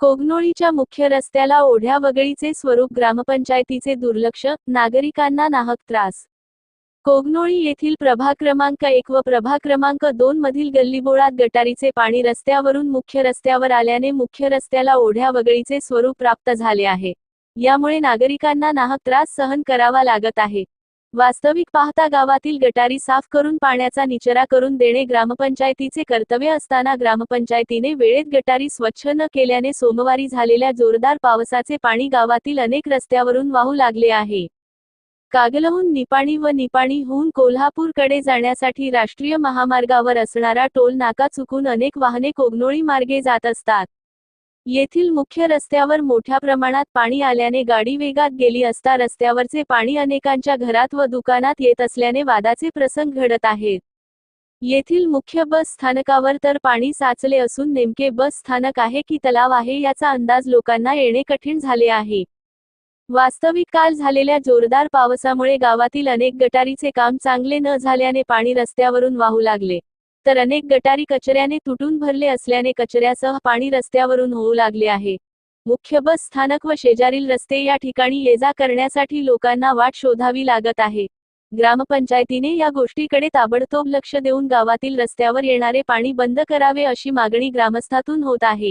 कोगनोळीच्या मुख्य रस्त्याला ओढ्या वगळीचे स्वरूप ग्रामपंचायतीचे दुर्लक्ष नागरिकांना नाहक त्रास. कोगनोळी येथील प्रभाग क्रमांक एक व प्रभाग क्रमांक दोन मधील गल्लीबोळात गटारीचे पाणी रस्त्यावरून मुख्य रस्त्यावर आल्याने मुख्य रस्त्याला ओढ्या वगळीचे स्वरूप प्राप्त झाले आहे. यामुळे नागरिकांना नाहक त्रास सहन करावा लागत आहे. वास्तविक पाहता गावातील गटारी साफ करून पाण्याचा निचरा करून देणे ग्रामपंचायतीचे कर्तव्य असताना ग्रामपंचायतीने वेळेत गटारी स्वच्छ न केल्याने सोमवारी झालेल्या जोरदार पावसाचे पाणी गावातील अनेक रस्त्यावरून वाहू लागले आहे. कागलहून निपाणी व निपाणीहून कोल्हापूरकडे जाण्यासाठी राष्ट्रीय महामार्गावर असणारा टोल नाका चुकून अनेक वाहने कोगनोळी मार्गे जात असतात. येथील मुख्य रस्त्यावर मोठ्या प्रमाणात पाणी आल्याने गाडी वेगात गेली असता रस्त्यावरचे पाणी अनेकांच्या घरात व दुकानात येत असल्याने वादाचे प्रसंग घडत आहेत. येथील मुख्य बस स्थानकावर तर पाणी साचले असून नेमके बस स्थानक आहे की तलाव आहे याचा अंदाज लोकांना येणे कठीण झाले आहे. वास्तविक काल झालेल्या जोरदार पावसामुळे गावातील अनेक गटारीचे काम चांगले न झाल्याने पाणी रस्त्यावरून वाहू लागले. तर अनेक गटारी कचऱ्याने तुटून भरले असल्याने कचऱ्यासह पाणी रस्त्यावरून होऊ लागले आहे. मुख्य बस स्थानक व शेजारील रस्ते या ठिकाणी ये जा करण्यासाठी लोकांना वाट शोधावी लागत आहे. ग्रामपंचायतीने या गोष्टीकडे ताबडतोब लक्ष देऊन गावातील रस्त्यावर येणारे पाणी बंद करावे अशी मागणी ग्रामस्थातून होत आहे.